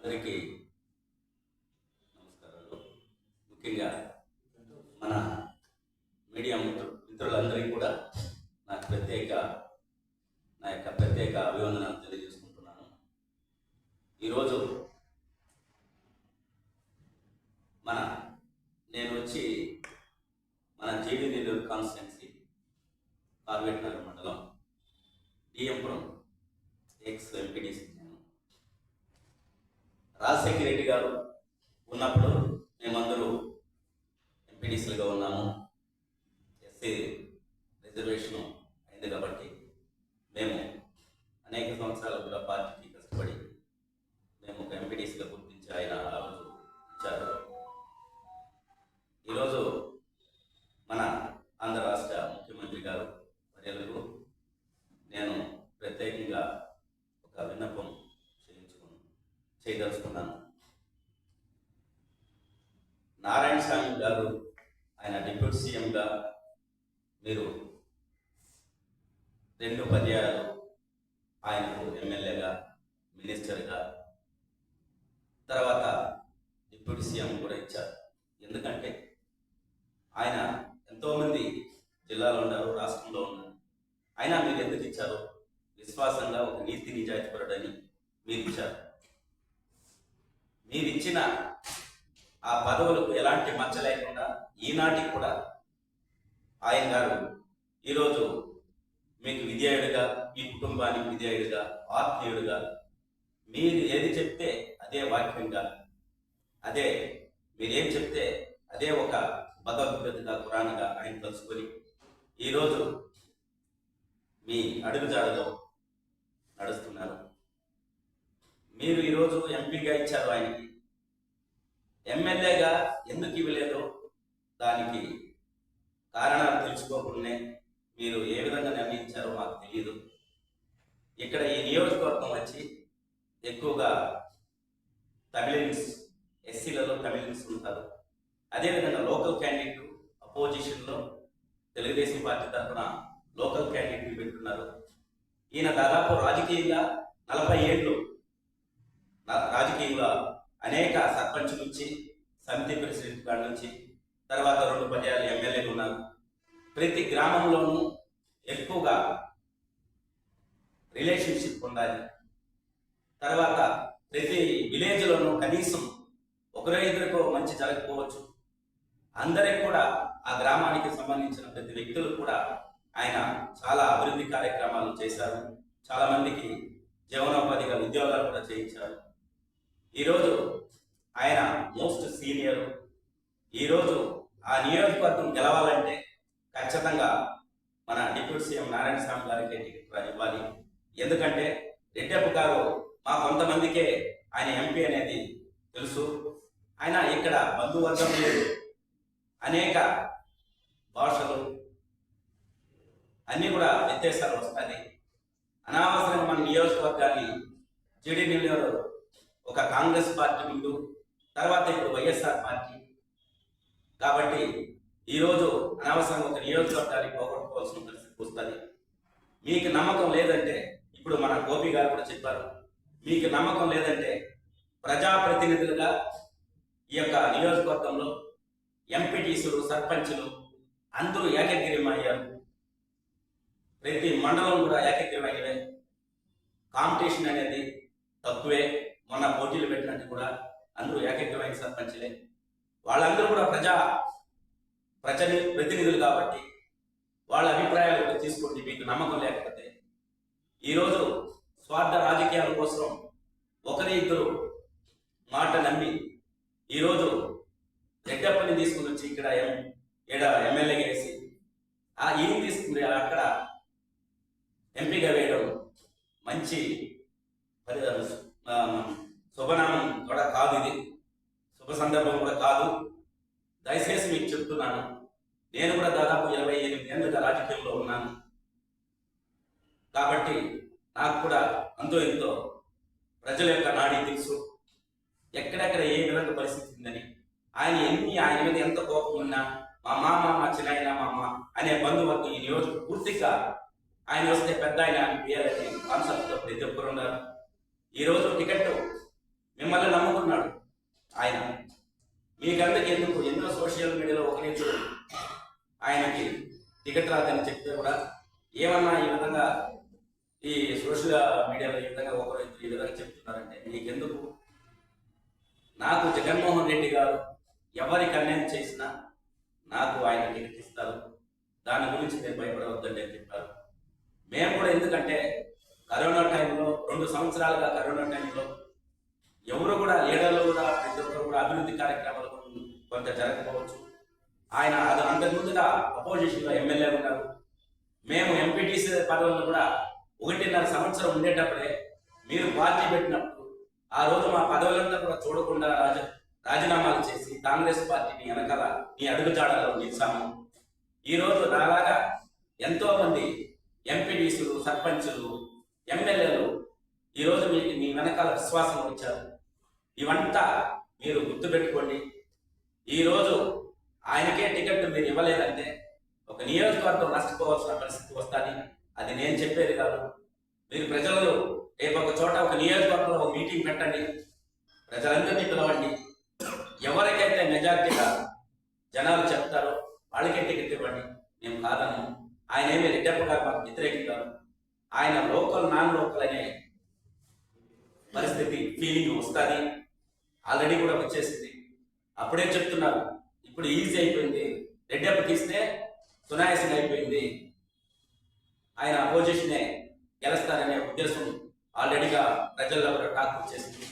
అందరికీ నమస్కారాలు ముఖ్యంగా మన మీడియా మిత్రు మిత్రులందరికీ కూడా నాకు ప్రత్యేక నా యొక్క ప్రత్యేక అభివందనాలు తెలియజేసుకుంటున్నాను ఈరోజు మన నేను వచ్చి మన G D Nellore constituency Karvet Nagar మండలం డిఎంపురం ఎక్స్ ఎంపీడీసీ నేను రాజశేఖర రెడ్డి గారు ఉన్నప్పుడు మేమందరూ ఎంపీడీసీలుగా ఉన్నాము ఎస్సీ రిజర్వేషన్ అయింది కాబట్టి మేము అనేక సంవత్సరాలు కూడా పార్టీకి కష్టపడి మేము ఒక ఎంపీడీసీగా గుర్తించి ఆయన ఆ రోజు ఇచ్చారు ఈరోజు మన ఆంధ్ర రాష్ట్ర ముఖ్యమంత్రి గారు వర్యలకు నేను ప్రత్యేకంగా ఒక విన్నపం చేయించుకుని చేయదలుచుకున్నాను నారాయణ స్వామి గారు ఆయన డిప్యూటీ సీఎంగా మీరు రెండు పర్యాయాలు ఆయనకు ఎమ్మెల్యేగా మినిస్టర్గా తర్వాత డిప్యూటీ సీఎం కూడా ఇచ్చారు ఎందుకంటే ఆయన ఎంతోమంది జిల్లాలో ఉన్నారు రాష్ట్రంలో ఉన్నారు అయినా మీరు ఎందుకు ఇచ్చారు విశ్వాసంగా ఒక నీతి నిజాయితీపరుడని మీరు ఇచ్చారు. మీరు ఇచ్చిన ఆ పదవులకు ఎలాంటి మచ్చ లేకుండా ఈనాటికి కూడా ఆయన గారు ఈరోజు మీకు విధేయుడిగా మీ కుటుంబానికి విధేయుడిగా ఆత్మీయుడిగా మీరు ఏది చెప్తే అదే వాక్యంగా అదే మీరేం చెప్తే అదే ఒక భగవద్గీతగా పురాణంగా ఆయన తలుచుకొని ఈరోజు మీ అడుగుజాడలో నడుస్తున్నారు. మీరు ఈరోజు ఎంపీగా ఇచ్చారు ఆయనకి. ఎమ్మెల్యేగా ఎందుకు ఇవ్వలేదో దానికి కారణాలు తెలుసుకోకుండానే మీరు ఏ విధంగా నిర్ణయించారో మాకు తెలియదు ఇక్కడ ఈ నియోజకవర్గం వచ్చి ఎక్కువగా తమిళన్స్ ఎస్సీలలో తమిళన్స్ ఉంటారు. అదేవిధంగా లోకల్ క్యాండిడేట్ అపోజిషన్లో తెలుగుదేశం పార్టీ తరఫున లోకల్ క్యాండిడేట్ పెట్టున్నారు. ఈయన దాదాపు రాజకీయంగా నలభై ఏళ్ళు రాజకీయంగా అనేక సర్పంచ్ నుంచి సమితి ప్రెసిడెంట్ కాడ నుంచి తర్వాత రెండు పర్యాలు ఎమ్మెల్యేలు ఉన్నారు. ప్రతి గ్రామంలోనూ ఎక్కువగా రిలేషన్షిప్ ఉండాలి. తర్వాత ప్రతి విలేజ్లోనూ కనీసం ఒకరో ఇద్దరికో మంచి జరగకపోవచ్చు. అందరికి కూడా ఆ గ్రామానికి సంబంధించిన ప్రతి వ్యక్తులు కూడా ఆయన చాలా అభివృద్ధి కార్యక్రమాలు చేశారు. చాలా మందికి జీవనోపాధిగా ఉద్యోగాలు కూడా చేయించారు. ఈరోజు ఆయన మోస్ట్ సీనియర్. ఈరోజు ఆ నియోజకవర్గం గెలవాలంటే ఖచ్చితంగా మన డిప్యూటీ సీఎం నారాయణ స్వామి గారికి టికెట్ ఇవ్వాలి. ఎందుకంటే రెడ్డప్ప గారు మా కొంతమందికే ఆయన ఎంపీ అనేది తెలుసు. ఆయన ఇక్కడ బంధువర్గం లేదు. అనేక భాషలు అన్నీ కూడా వ్యత్యాసాలు వస్తాయి. అనవసరంగా మన నియోజకవర్గాన్ని జేడీ ఒక కాంగ్రెస్ పార్టీ ముందు తర్వాత ఇప్పుడు వైఎస్ఆర్ పార్టీ. కాబట్టి ఈరోజు అనవసరంగా ఒక నియోజకవర్గాన్ని పోగొట్టుకోవాల్సిన పరిస్థితి వస్తుంది. మీకు నమ్మకం లేదంటే ఇప్పుడు మన గోపి గారు కూడా చెప్పారు మీకు నమ్మకం లేదంటే ప్రజాప్రతినిధులుగా ఈ యొక్క నియోజకవర్గంలో ఎంపీటీసులు సర్పంచులు అందరూ ఏకగ్రీవం అయ్యారు ప్రతి మండలం కూడా ఏకగ్రీవం అయ్యే కాంపిటీషన్ అనేది తక్కువే. మొన్న పోటీలు పెట్టినట్టు కూడా అందరూ ఏకగ్రీవైన సర్పంచ్లే. వాళ్ళందరూ కూడా ప్రజా ప్రజని ప్రతినిధులు కాబట్టి వాళ్ళ అభిప్రాయాలు కూడా తీసుకోండి. మీకు నమ్మకం లేకపోతే. ఈరోజు స్వార్థ రాజకీయాల కోసం ఒకరి ఇద్దరు మాట నమ్మి ఈరోజు రెడ్డప్పని తీసుకుని వచ్చి ఇక్కడ ఏం ఈడ ఎమ్మెల్యేగా వేసి ఆ ఈయన తీసుకుని అక్కడ ఎంపీగా వేయడం మంచి పరి శుభనామం కూడా కాదు ఇది. శుభ సందర్భం కూడా కాదు. దయచేసి మీకు చెప్తున్నాను. నేను కూడా దాదాపు ఇరవై ఎనిమిది ఏళ్ళుగా రాజకీయంలో ఉన్నాను. కాబట్టి నాకు కూడా అంతో ఎంతో ప్రజల యొక్క నాడి తెలుసు. ఎక్కడెక్కడ ఏ విధంగా పరిస్థితి ఉందని. ఆయన ఎన్ని ఆయన మీద ఎంత కోపం ఉన్నా మా మామ మా చిన్నాయన మా అమ్మ అనే బంధువర్గం ఈ నియోజక పూర్తిగా ఆయన వస్తే పెద్ద ఆయన అని పేరని కాన్సెప్ట్తో ప్రతి ఒక్కరు ఉన్నారు. ఈ రోజు టికెట్ మిమ్మల్ని నమ్ముకున్నాడు ఆయన. మీకందరికి ఎందుకు ఎన్నో సోషల్ మీడియాలో ఒకరి ఆయనకి టికెట్ రాదని చెప్తే కూడా ఏమన్నా ఈ విధంగా ఈ సోషల్ మీడియాలో ఈ విధంగా ఒకరు ఈ విధంగా చెప్తున్నారంటే మీకెందుకు? నాకు జగన్మోహన్ రెడ్డి గారు ఎవరికి అన్యాయం చేసినా నాకు ఆయన టికెట్ ఇస్తారు. దాని గురించి మీరు భయపడవద్దండి అని చెప్పారు. మేము కూడా ఎందుకంటే కరోనా టైంలో రెండు సంవత్సరాలుగా కరోనా టైంలో ఎవరు కూడా లీడర్లు కూడా ప్రతి ఒక్కరు కూడా అభివృద్ధి కార్యక్రమాలు కొంత జరగకపోవచ్చు. ఆయన అది అంతకు ముందుగా అపోజిషన్లో ఎమ్మెల్యే ఉన్నారు. మేము ఎంపీటీసీ పదవులను కూడా ఒకటిన్నర సంవత్సరం ఉండేటప్పుడే మీరు పార్టీ పెట్టినప్పుడు ఆ రోజు మా పదవులంతా కూడా చూడకుండా రాజ రాజీనామాలు చేసి కాంగ్రెస్ పార్టీని వెనకాల మీ అడుగుజాడలో నిలిచాము ఈ రోజు నాలాగా ఎంతో మంది ఎంపీటీసీలు సర్పంచులు ఎమ్మెల్యేలు ఈరోజు మీకు మీ వెనకాల విశ్వాసం ఇచ్చారు ఇవంతా మీరు గుర్తుపెట్టుకోండి. ఈరోజు ఆయనకే టికెట్ మీరు ఇవ్వలేదంటే ఒక నియోజకవర్గం నష్టపోవాల్సిన పరిస్థితి వస్తుంది. అది నేను చెప్పేది కాదు. మీరు ప్రజలు రేపు ఒక చోట ఒక నియోజకవర్గంలో ఒక మీటింగ్ పెట్టండి. ప్రజలందరినీ పిలవండి. మెజార్టీగా జనాలు చెప్తారో వాళ్ళకే టికెట్ ఇవ్వండి. మేము కాదను ఆయన ఏమి రెడ్డప్ప గారు మాకు వ్యతిరేకం ఆయన లోకల్ నాన్ లోకల్ అనే పరిస్థితి ఫీలింగ్ వస్తుంది. ఆల్రెడీ కూడా వచ్చేసింది. అప్పుడే చెప్తున్నారు? ఇప్పుడు ఈజీ అయిపోయింది. రెడ్డప్ప తీస్తే సునాయాసం అయిపోయింది. ఆయన అపోజిషనే గెలుస్తారనే ఉద్దేశం ఆల్రెడీగా ప్రజల్లో కూడా టాక్ వచ్చేసింది.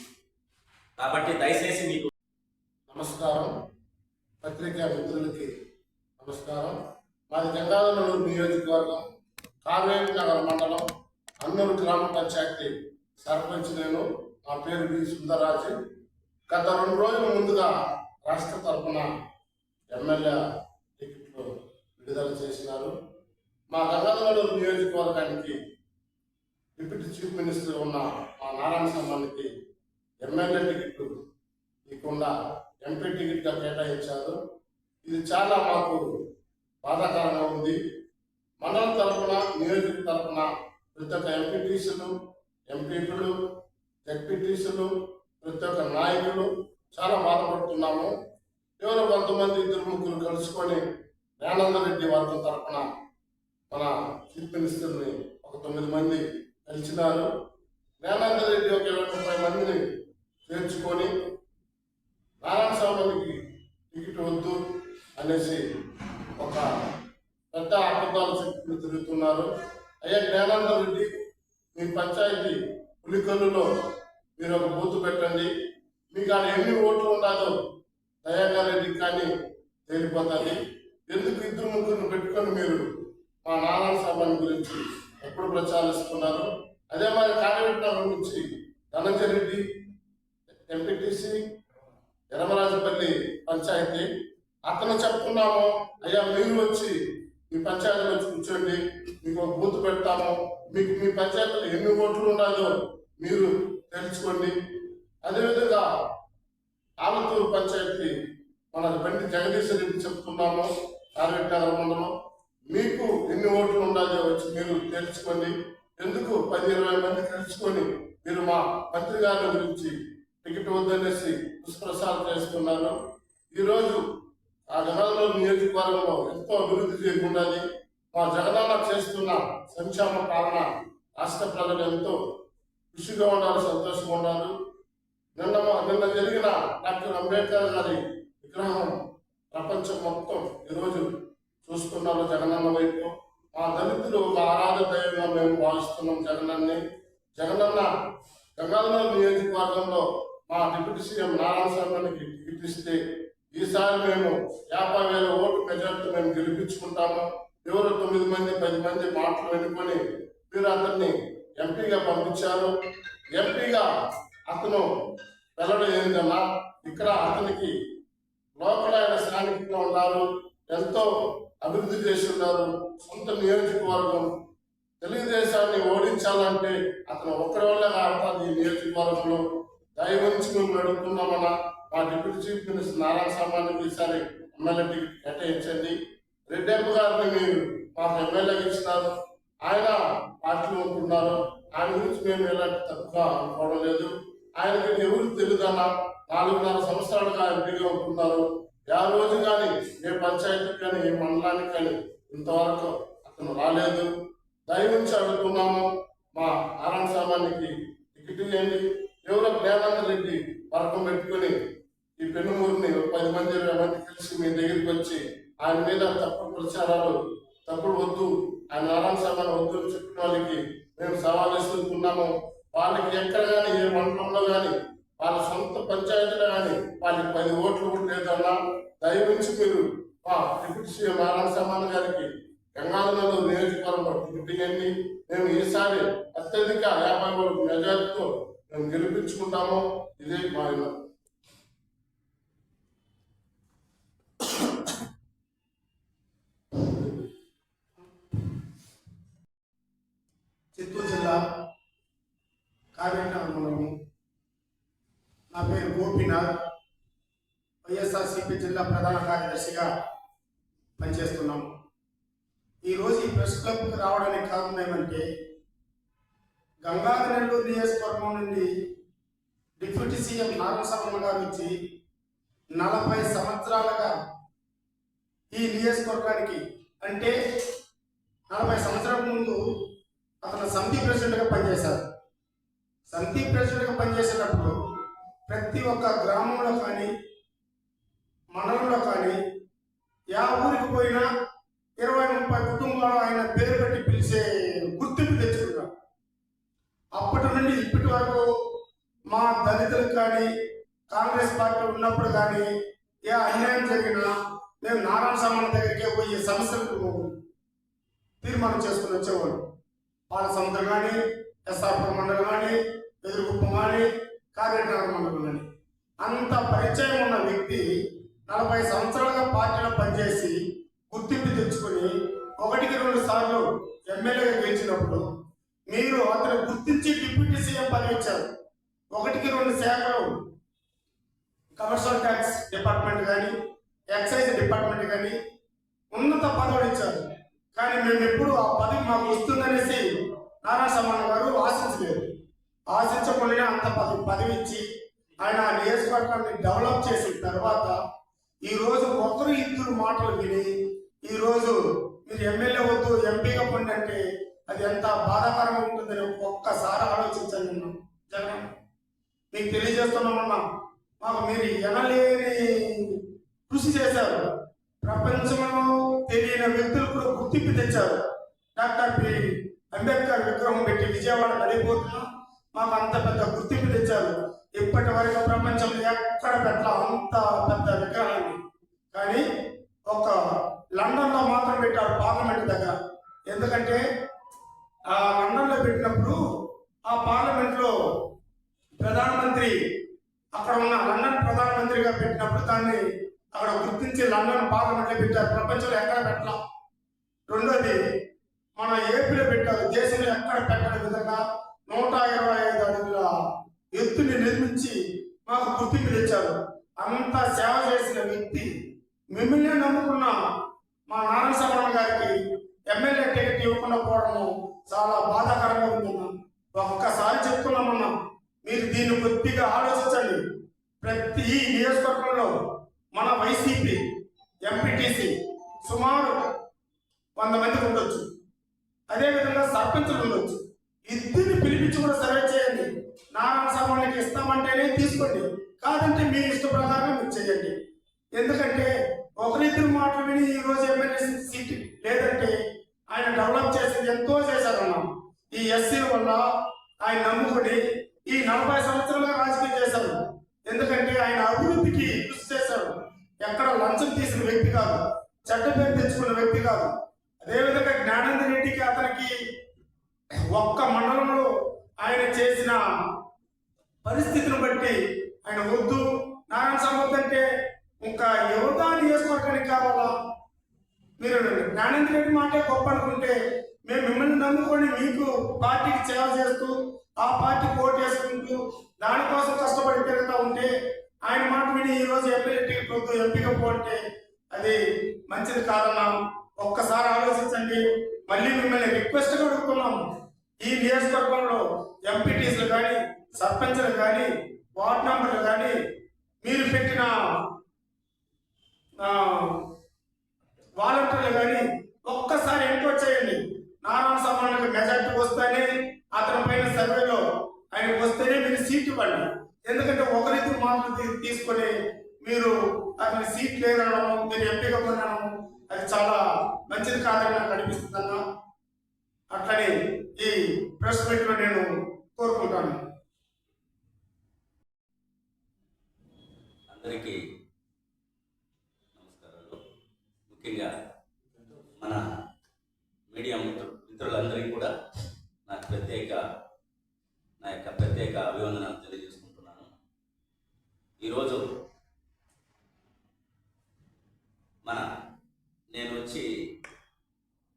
కాబట్టి దయచేసి మీకు నమస్కారం. పత్రికా మిత్రులకి నమస్కారం. మాది గంగాధరనూరు నియోజకవర్గం కావేరి నగర మండలం అన్నూరు గ్రామ పంచాయతీ సర్పంచ్ నేను. నా పేరు వి సుందరరాజు. గత రెండు రోజుల ముందుగా రాష్ట్ర తరఫున ఎమ్మెల్యే టికెట్లు విడుదల చేసినారు. మా గంగాధరనూరు నియోజకవర్గానికి డిప్యూటీ చీఫ్ మినిస్టర్ ఉన్న మా నారాయణ సంబంధికి ఎమ్మెల్యే టికెట్లు ఇవ్వకుండా ఎంపీ టికెట్గా కేటాయించారు. ఇది చాలా మాకు బాధాకరంగా ఉంది. మండలం తరఫున నియోజక తరఫున ప్రతి ఒక్క ఎంపీటీసీలు ఎంపీపీలు జడ్పీటీసీలు ప్రతి ఒక్క నాయకులు చాలా బాధపడుతున్నాము. ఎవరో కొంతమంది ఇద్దరు ముగ్గురు కలుసుకొని జ్ఞానంద రెడ్డి వర్గం తరఫున మన చీఫ్ మినిస్టర్ని ఒక తొమ్మిది మంది కలిసినారు. జ్ఞానంద రెడ్డి ఒక ఇరవై ముప్పై మందిని చేర్చుకొని నారాయణ స్వామికి టికెట్ వద్దు అనేసి ఒక పెద్ద అబద్ధాలు చెప్పుకుని తిరుగుతున్నారు. అయ్యా జ్ఞానంద రెడ్డి మీ పంచాయతీ పులికల్లులో మీరు ఒక బూత్ పెట్టండి. మీకు ఆడ ఎన్ని ఓట్లు ఉండాలో దయాగా రెడ్డి కానీ తేలిపోతుంది. ఎందుకు ఇద్దరు ముగ్గురు పెట్టుకొని మీరు మా నారాయణ స్వామి గురించి ఎప్పుడు ప్రచారిస్తున్నారు? అదే మరి కాకినాడ నుంచి ధనంజయ రెడ్డి ఎంపీటీసీ యనమరాజపల్లి పంచాయతీ. అతను చెప్పుకున్నాము అయ్యా మీరు వచ్చి మీ పంచాయతీలో వచ్చి కూర్చోండి మీకు ఒక బూత్ పెడతాము. మీకు మీ పంచాయతీలో ఎన్ని ఓట్లు ఉన్నాయో మీరు తెలుసుకోండి. అదేవిధంగా ఆలతూరు పంచాయతీ మన బండి జగదీశ్వర రెడ్డి చెప్తున్నాము కార్యక్రమ మండలం. మీకు ఎన్ని ఓట్లు ఉన్నాయో వచ్చి మీరు తెలుసుకోండి. ఎందుకు పది ఇరవై మంది తెలుసుకొని మీరు మా మంత్రి గారి గురించి టికెట్ వద్దనేసి దుష్ప్రసారం చేస్తున్నారు ఈరోజు ఆ జగనన్న నియోజకవర్గంలో ఎంతో అభివృద్ధి చేయకుండాది మా జగనన్న చేస్తున్న సంక్షేమ పాలన రాష్ట్ర ప్రజలు ఎంతో ఖుషిగా ఉండాలి సంతోషంగా ఉండాలి నిన్న మా- నిన్న జరిగిన డాక్టర్ అంబేద్కర్ గారి విగ్రహం ప్రపంచం మొత్తం ఈరోజు చూస్తున్నారు జగనన్న వైపు మా దళితులు ఒక ఆరాధ దైవంగా మేము భావిస్తున్నాం జగనన్ని జగనన్న గంగాధర నియోజకవర్గంలో మా డిప్యూటీ సీఎం నారాయణ స్వామికి టికెట్ ఇస్తే ఈసారి మేము యాభై వేల ఓటు మెజార్టీ మేము గెలిపించుకుంటాము ఎవరు తొమ్మిది మంది పది మంది మాటలు వెనుకొని మీరు అతన్ని ఎంపీగా పంపించారు. ఎంపీగా అతను వెళ్ళడం ఏంటన్నా ఇక్కడ అతనికి లోపల ఆయన స్థానికంగా ఉన్నారు ఎంతో అభివృద్ధి చేసి ఉన్నారు సొంత నియోజకవర్గం. తెలుగుదేశాన్ని ఓడించాలంటే అతను ఒక్కడి వల్ల ఆడతాను ఈ నియోజకవర్గంలో దయవంచి మేము నడుపుతున్నామన్న మా డిప్యూటీ చీఫ్ మినిస్టర్ నారాయణ స్వామికి ఈసారి ఎమ్మెల్యే టికెట్ కేటాయించండి. రెడ్డప్ప గారిని మీరు మాకు ఎమ్మెల్యేగా ఇచ్చినారు. ఆయన పార్టీలో ఉంటున్నారు ఆయన గురించి మేము ఎలాంటి తక్కువ అనుకోవడం లేదు. ఆయనకి ఎవరు తెలియదన్నా నాలుగున్నర సంవత్సరాలుగా ఎంపీగా ఉంటున్నారు ఆ రోజు కానీ ఏ పంచాయతీకి కానీ ఏ మండలానికి కానీ ఇంతవరకు అతను రాలేదు. దయవుంచి అడుగుతున్నాము. మా నారాయణ సామానికి టికెట్ ఇవ్వండి. ఎవరో జ్ఞానంద రెడ్డి వర్గం పెట్టుకుని ఈ పెన్నుమూరిని పది మంది ఇరవై మంది కలిసి మీ దగ్గరికి వచ్చి ఆయన మీద తప్పుడు ప్రచారాలు తప్పుడు వద్దు ఆయన నారాయణ సామాన్ వద్దు అని చెప్పిన వాళ్ళకి మేము సవాల్ ఇస్తున్నాము వాళ్ళకి ఎక్కడ కానీ ఏ మండలంలో కానీ వాళ్ళ సొంత పంచాయతీలో కానీ వాళ్ళకి పది ఓట్లు కూడా లేదన్నా దయవించి మీరు మా డిప్యూటీ సీఎం నారాయణ సామాన్ గారికి గంగాధరలో నియోజకవర్గంలో టికెట్ ఇవ్వండి. మేము ఈసారి అత్యధిక యాభై వరకు మెజార్టీతో మేము గెలిపించుకుంటాము. ఇదే మా కావేరినగర్ మండలము నా పేరు గోపీనాథ్. వైఎస్ఆర్సీపీ జిల్లా ప్రధాన కార్యదర్శిగా పనిచేస్తున్నాం. ఈరోజు ఈ ప్రెస్ క్లబ్కి రావడానికి కారణం ఏమంటే గంగాధర నెల్లూరు నియోజకవర్గం నుండి డిప్యూటీ సీఎం నారాయణ గారు వచ్చి నలభై సంవత్సరాలుగా ఈ నియోజకవర్గానికి అంటే నలభై సంవత్సరాల ముందు అతను సమితి ప్రెసిడెంట్గా పనిచేశారు. సంతి ప్రెసిడెంట్గా పనిచేసేటప్పుడు ప్రతి ఒక్క గ్రామంలో కానీ మండలంలో కానీ యా ఊరికి పోయినా ఇరవై ముప్పై కుటుంబాలు ఆయన పేరు పెట్టి పిలిచే గుర్తింపు తెచ్చుకున్నాం. అప్పటి నుండి ఇప్పటి వరకు మా దళితులకు కానీ కాంగ్రెస్ పార్టీ ఉన్నప్పుడు కానీ ఏ అన్యాయం జరిగినా మేము నారాయణ సమాన దగ్గరికే పోయి సమస్యలకు తీర్మానం చేసుకుని వచ్చేవాళ్ళు. పాల సముద్రం కానీ ఎస్ఆర్పురం మండలం కానీ ఎదురుగుప్పం కానీ కారేటనగర్ అంత పరిచయం ఉన్న వ్యక్తి నలభై సంవత్సరాలుగా పార్టీలో పనిచేసి గుర్తింపు తెచ్చుకొని ఒకటికి రెండు సార్లు ఎమ్మెల్యేగా గెలిచినప్పుడు మీరు అతను గుర్తించి డిప్యూటీ సీఎం పదవి ఇచ్చారు. ఒకటికి రెండు శాఖలు కమర్షియల్ ట్యాక్స్ డిపార్ట్మెంట్ కానీ ఎక్సైజ్ డిపార్ట్మెంట్ కానీ ఉన్నత పదవులు ఇచ్చారు. కానీ మేము ఎప్పుడు ఆ పదవి మాకు వస్తుందనేసి నారాయణ సమాన్ గారు ఆశించలేదు. ఆశించకుండా అంత పది పదవి ఇచ్చి ఆయన ఆ నియోజకవర్గాన్ని డెవలప్ చేసిన తర్వాత ఈరోజు ఒకరు ఇద్దరు మాటలు విని ఈరోజు మీరు ఎమ్మెల్యే వద్దు ఎంపీగా పొండి అంటే అది ఎంత బాధాకరంగా ఉంటుందని ఒక్కసారి ఆలోచించండి అన్నాం. జగన్ మీకు తెలియజేస్తున్నామన్నా మాకు మీరు ఎనలేని కృషి చేశారు. ప్రపంచంలో తెలియని వ్యక్తులు కూడా గుర్తింపు తెచ్చారు. Doctor P. అంబేద్కర్ విగ్రహం పెట్టి విజయవాడ నడిపోతున్నాం మాకు అంత పెద్ద గుర్తింపు తెచ్చారు. ఇప్పటి వరకు ప్రపంచంలో ఎక్కడ పెట్టాల అంత పెద్ద విగ్రహాన్ని. కానీ ఒక లండన్లో మాత్రం పెట్టారు పార్లమెంట్ దగ్గర. ఎందుకంటే ఆ లండన్లో పెట్టినప్పుడు ఆ పార్లమెంట్లో ప్రధానమంత్రి అక్కడ ఉన్న లండన్ ప్రధానమంత్రిగా పెట్టినప్పుడు దాన్ని అక్కడ గుర్తించి లండన్ పార్లమెంట్లో పెట్టారు. ప్రపంచంలో ఎక్కడ పెట్టాల? రెండోది మన ఏపీలో పెట్టారు. దేశంలో ఎక్కడ పెట్టని విధంగా నూట ఇరవై ఐదు అడుగుల ఎత్తుని నిర్మించి మాకు గుర్తింపు తెచ్చారు అంత సేవ చేసిన వ్యక్తి మిమ్మల్ని నమ్ముకున్న మా నారాయణ సభరణ గారికి ఎమ్మెల్యే టికెట్ ఇవ్వకుండా పోవడము చాలా బాధాకరంగా ఉందన్న ఒక్కసారి చెప్తున్నామన్నా మీరు దీన్ని కొద్దిగా ఆలోచించండి. ప్రతి ఈ నియోజకవర్గంలో మన వైసీపీ ఎంపీటీసీ సుమారు వంద మంది ఉండొచ్చు. అదేవిధంగా సర్పంచులు ఉండొచ్చు. ఇద్దరిని పిలిపించి కూడా సర్వే చేయండి. నారాయణ సామాన్యకి ఇస్తామంటేనే తీసుకోండి. కాదంటే మీ ఇష్ట ప్రకారం మీరు చేయండి. ఎందుకంటే ఒకరిద్దరు మాటలు విని ఈ రోజు ఎమ్మెల్యే సీట్ లేదంటే ఆయన డెవలప్ చేసేది ఎంతో చేశారన్నాం ఈ ఎస్సీ వల్ల ఆయన నమ్ముకుని ఈ నలభై సంవత్సరాలుగా రాజకీయం చేశారు. ఎందుకంటే ఆయన అభివృద్ధికి కృషి చేశారు. ఎక్కడ లంచం తీసిన వ్యక్తి కాదు చెడ్డ పేరు తెచ్చుకున్న వ్యక్తి కాదు. అదేవిధంగా జ్ఞానంద రెడ్డికి అతనికి ఒక్క మండలంలో ఆయన చేసిన పరిస్థితిని బట్టి ఆయన వద్దు. నారాయణ సంపత్ అంటే ఇంకా యువత నియోజకవర్గానికి కావాలా? మీరు జ్ఞానేంద్ర రెడ్డి మాటే గొప్ప అనుకుంటే మేము మిమ్మల్ని నమ్ముకొని మీకు పార్టీకి సేవ చేస్తూ ఆ పార్టీ ఓటు వేసుకుంటూ దానికోసం కష్టపడి తిరుగుతూ ఉంటే ఆయన మాట విని ఈరోజు రోజు ఎమ్మెల్యే టికెట్ వద్దు ఎంపీగా పోతే అది మంచిది కాదన్నా. మళ్ళీ మిమ్మల్ని రిక్వెస్ట్గా అడుగుతున్నాము ఈ నియోజకవర్గంలో ఎంపీటీసీలు కానీ సర్పంచ్లు కానీ వార్డ్ మెంబర్లు కానీ మీరు పెట్టిన వాలంటీర్లు కానీ ఒక్కసారి ఎంక్వైరీ చేయండి. నారాయణ సమానికి మెజార్టీ వస్తేనే అతని పైన సర్వేలో ఆయన వస్తేనే మీరు సీట్ ఇవ్వండి. ఎందుకంటే ఒకరిద్దరు మాటలు తీసుకొని మీరు అతని సీట్ లేదనడం మీరు ఎంపీగా పొందడం అది చాలా మంచిది కాదని నాకు అనిపిస్తుందన్న అట్లనే ఈ ప్రెస్ మీట్లో నేను కోరుకుంటాను. అందరికీ నమస్కారాలు. ముఖ్యంగా మన మీడియా మిత్రులు మిత్రులందరికీ కూడా నాకు ప్రత్యేక నా యొక్క ప్రత్యేక అభివందనాలు తెలియజేసుకుంటున్నాను. ఈరోజు మన నేను వచ్చి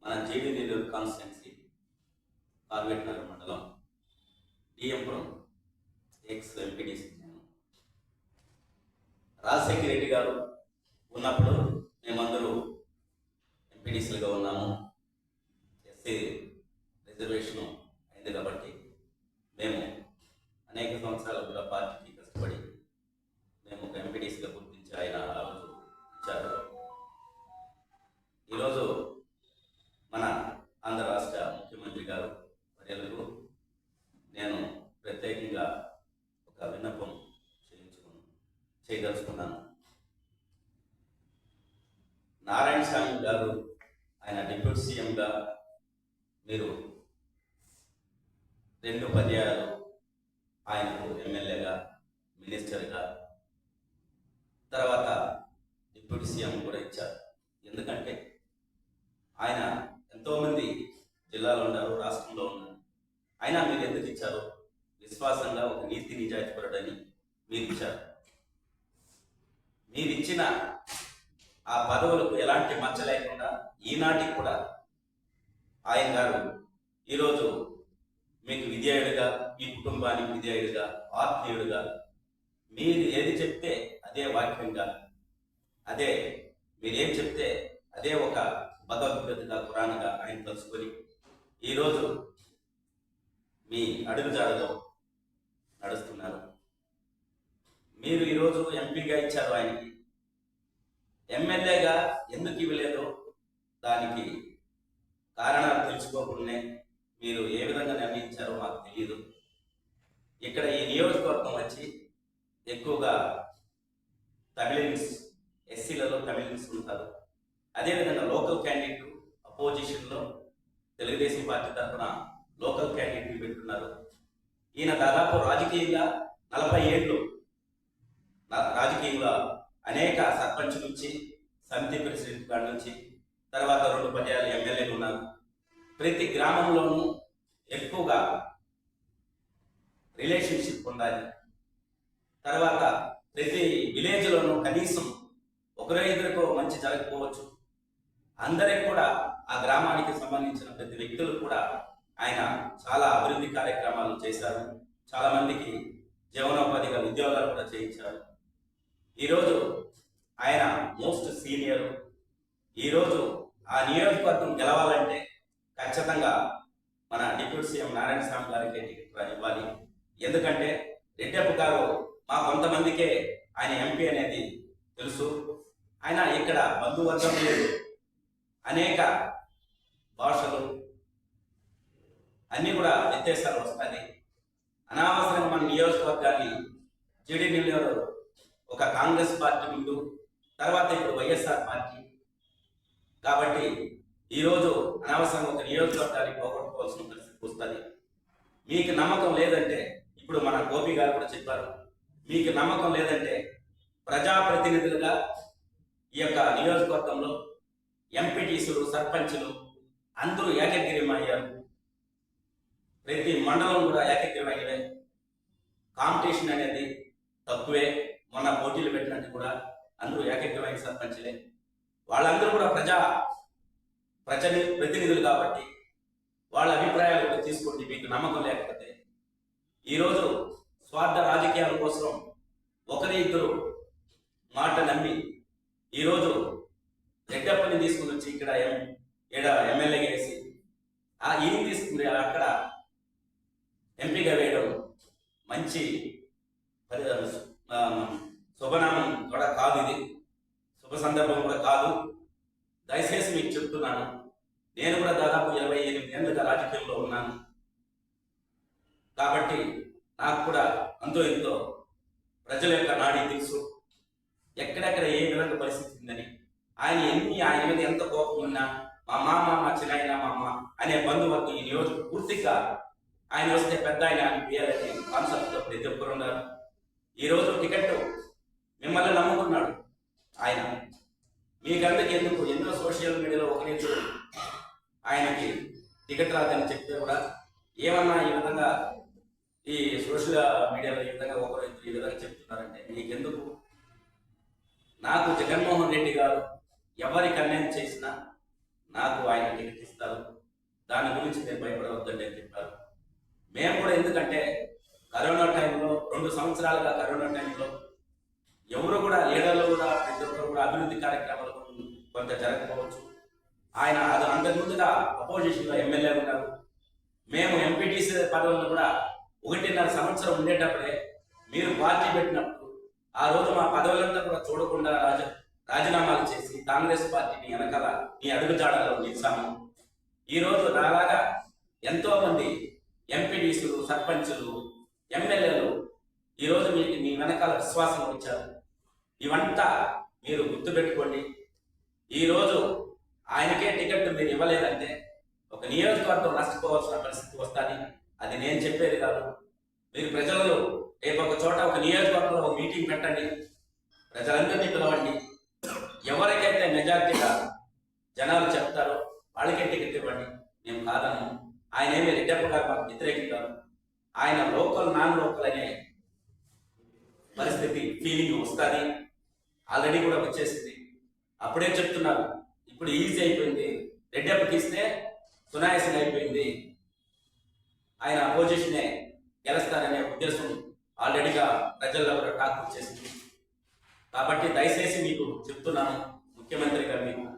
మన G D Nellore constituency Karvet Nagar మండలం డిఎంపురం ఎక్స్ ఎంపీడీసీ నేను. రాజశేఖర రెడ్డి గారు ఉన్నప్పుడు మేమందరూ ఎంపీడీసీలుగా ఉన్నాము ఎస్సీ రిజర్వేషన్ అయింది కాబట్టి మేము అనేక సంవత్సరాలు కూడా పార్టీకి కష్టపడి మేము ఒక ఎంపీడీసీగా గుర్తించి ఆయన ఆ రోజు ఇచ్చారు ఈరోజు మన ఆంధ్ర రాష్ట్ర ముఖ్యమంత్రి గారు వర్యలకు నేను ప్రత్యేకంగా ఒక విన్నపం చేయించుకున్నాను చేయదలుచుకున్నాను నారాయణ స్వామి గారు ఆయన డిప్యూటీ సీఎంగా మీరు రెండు పర్యాయాలు ఆయనకు ఎమ్మెల్యేగా మినిస్టర్గా తర్వాత విషయాన్ని కూడా ఇచ్చారు. ఎందుకంటే ఆయన ఎంతోమంది జిల్లాలో ఉన్నారు రాష్ట్రంలో ఉన్నారు అయినా మీరు ఎందుకు ఇచ్చారు విశ్వాసంగా ఒక నీతి నిజాయితీపరుడని మీరు ఇచ్చారు మీరు ఇచ్చిన ఆ పదవులకు ఎలాంటి మచ్చ లేకుండా ఈనాటికి కూడా ఆయన గారు ఈరోజు మీకు విధేయుడిగా మీ కుటుంబానికి విధేయుడిగా ఆత్మీయుడిగా మీరు ఏది చెప్తే అదే వాక్యంగా అదే మీరేం చెప్తే అదే ఒక భగవద్గీతగా పురాణంగా ఆయన తలుచుకొని ఈరోజు మీ అడుగుజాడలో నడుస్తున్నారు మీరు ఈరోజు ఎంపీగా ఇచ్చారు ఆయనకి. ఎమ్మెల్యేగా ఎందుకు ఇవ్వలేదో? దానికి కారణాలు తెలుసుకోకుండానే మీరు ఏ విధంగా నిర్ణయించారో మాకు తెలియదు ఇక్కడ ఈ నియోజకవర్గం వచ్చి ఎక్కువగా తమిళన్స్ ఎస్సీలలో తమిళన్స్ ఉంటారు. అదేవిధంగా లోకల్ క్యాండిడేట్ అపోజిషన్లో తెలుగుదేశం పార్టీ తరఫున లోకల్ క్యాండిడేట్ని పెట్టున్నారు. ఈయన దాదాపు రాజకీయంగా నలభై ఏళ్ళు రాజకీయంలో రాజకీయంగా అనేక సర్పంచ్ నుంచి సమితి ప్రెసిడెంట్ కాడ నుంచి తర్వాత రెండు పర్యాలు ఎమ్మెల్యేలు ఉన్నారు. ప్రతి గ్రామంలోనూ ఎక్కువగా రిలేషన్షిప్ ఉండాలి. తర్వాత ప్రతి విలేజ్లోనూ కనీసం ఒకరో ఇద్దరికో మంచి జరగకపోవచ్చు. అందరికి కూడా ఆ గ్రామానికి సంబంధించిన ప్రతి వ్యక్తులు కూడా ఆయన చాలా అభివృద్ధి కార్యక్రమాలు చేశారు. చాలా మందికి జీవనోపాధిగా ఉద్యోగాలు కూడా చేయించారు. ఈరోజు ఆయన మోస్ట్ సీనియర్. ఈరోజు ఆ నియోజకవర్గం గెలవాలంటే ఖచ్చితంగా మన డిప్యూటీ సీఎం నారాయణ స్వామి గారికి టికెట్ ఇవ్వాలి. ఎందుకంటే రెడ్డప్ప గారు మా కొంతమందికే ఆయన ఎంపీ అనేది తెలుసు. ఆయన ఇక్కడ బంధువర్గం లేదు. అనేక భాషలు అన్నీ కూడా వ్యత్యాసాలు వస్తాయి. అనవసరంగా మన నియోజకవర్గాన్ని జీడీ నెల్లూరు ఒక కాంగ్రెస్ పార్టీ ముందు తర్వాత ఇప్పుడు వైఎస్ఆర్ పార్టీ. కాబట్టి ఈరోజు అనవసరంగా ఒక నియోజకవర్గాన్ని పోగొట్టుకోవాల్సిన పరిస్థితి వస్తుంది. మీకు నమ్మకం లేదంటే ఇప్పుడు మన గోపి గారు కూడా చెప్పారు మీకు నమ్మకం లేదంటే ప్రజాప్రతినిధులుగా ఈ యొక్క నియోజకవర్గంలో ఎంపీటీసులు సర్పంచులు అందరూ ఏకగ్రీవం అయ్యారు ప్రతి మండలం కూడా ఏకగ్రీవం అయ్యే కాంపిటీషన్ అనేది తక్కువే. మొన్న పోటీలు పెట్టినట్టు కూడా అందరూ ఏకగ్రీవమైన సర్పంచులే. వాళ్ళందరూ కూడా ప్రజా ప్రజని ప్రతినిధులు కాబట్టి వాళ్ళ అభిప్రాయాలు కూడా తీసుకోండి మీకు నమ్మకం లేకపోతే. ఈరోజు స్వార్థ రాజకీయాల కోసం ఒకరి ఇద్దరు మాట నమ్మి ఈరోజు రెడ్డప్పని తీసుకుని వచ్చి ఇక్కడ ఎం ఇక్కడ ఎమ్మెల్యేగా వేసి ఆ ఈయన తీసుకుని అక్కడ ఎంపీగా వేయడం మంచి పరి శుభనామం కూడా కాదు ఇది. శుభ సందర్భం కూడా కాదు. దయచేసి మీకు చెప్తున్నాను. నేను కూడా దాదాపు ఇరవై ఎనిమిది ఏళ్ళుగా రాజకీయంలో ఉన్నాను. కాబట్టి నాకు కూడా అంతో ఇంతో ప్రజల యొక్క నాడి తెలుసు. ఎక్కడెక్కడ ఏ విధంగా పరిస్థితి ఉందని. ఆయన ఎన్ని ఆయన మీద ఎంత కోపం ఉన్నా మా మామ మా చిన్నాయన మా అమ్మ అనే బంధువర్గం ఈ నియోజకవర్గం పూర్తిగా ఆయన వస్తే పెద్ద ఆయన అని పేరని కాన్సెప్ట్తో ప్రతి ఒక్కరు ఉన్నారు. ఈ రోజు టికెట్ మిమ్మల్ని నమ్ముకున్నాడు ఆయన. మీకందరికి ఎందుకు ఎన్నో సోషల్ మీడియాలో ఒకరి ఆయనకి టికెట్ రాదని చెప్తే కూడా ఏమన్నా ఈ విధంగా ఈ సోషల్ మీడియాలో ఈ విధంగా ఒకరు ఈ విధంగా చెప్తున్నారంటే మీకెందుకు? నాకు జగన్మోహన్ రెడ్డి గారు ఎవరి అన్యాయం చేసినా నాకు ఆయన టికెట్ ఇస్తారు. దాని గురించి నేను భయపడవద్దండి అని చెప్పారు. మేము కూడా ఎందుకంటే కరోనా రెండు సంవత్సరాలుగా కరోనా టైంలో ఎవరు కూడా లీడర్లు కూడా ప్రతి ఒక్కరు కూడా అభివృద్ధి కార్యక్రమాలు కొంత జరగకపోవచ్చు. ఆయన అది అంతకు ముందుగా అపోజిషన్లో ఎమ్మెల్యే ఉన్నారు. మేము ఎంపీటీసీ పదవులను కూడా ఒకటిన్నర సంవత్సరం ఉండేటప్పుడే మీరు పార్టీ పెట్టినప్పుడు ఆ రోజు మా పదవులంతా కూడా చూడకుండా రాజ రాజీనామాలు చేసి కాంగ్రెస్ పార్టీని వెనకాల మీ అడుగుజాడలో నిలిచాము. ఈ రోజు నాలాగా ఎంతో మంది ఎంపీడీసీలు సర్పంచులు ఎమ్మెల్యేలు ఈ రోజు మీకు మీ వెనకాల విశ్వాసం వచ్చారు ఇవంతా మీరు గుర్తుపెట్టుకోండి. ఈరోజు ఆయనకే టికెట్ మీరు ఇవ్వలేదంటే ఒక నియోజకవర్గం నష్టపోవాల్సిన పరిస్థితి వస్తుంది. అది నేను చెప్పేది కాదు. మీరు ప్రజలు రేపు ఒక చోట ఒక నియోజకవర్గంలో ఒక మీటింగ్ పెట్టండి. ప్రజలందరినీ పిలవండి. ఎవరికైతే మెజార్టీగా జనాలు చెప్తారో వాళ్ళకే టికెట్ ఇవ్వండి. మేము కాదను ఆయన ఏమి రెడ్డప్ప గారు మాకు వ్యతిరేకం ఆయన లోకల్ నాన్ లోకల్ అనే పరిస్థితి ఫీలింగ్ వస్తుంది. ఆల్రెడీ కూడా వచ్చేసింది. అప్పుడే చెప్తున్నారు? ఇప్పుడు ఈజీ అయిపోయింది. రెడ్డప్పకి ఇస్తే సునాయాసం అయిపోయింది. ఆయన అపోజిషనే గెలుస్తారనే ఉద్దేశం ఆల్రెడీగా ప్రజల్లో కూడా టాక్ వచ్చేసింది. కాబట్టి దయచేసి మీకు చెప్తున్నాను ముఖ్యమంత్రి గారు మీకు.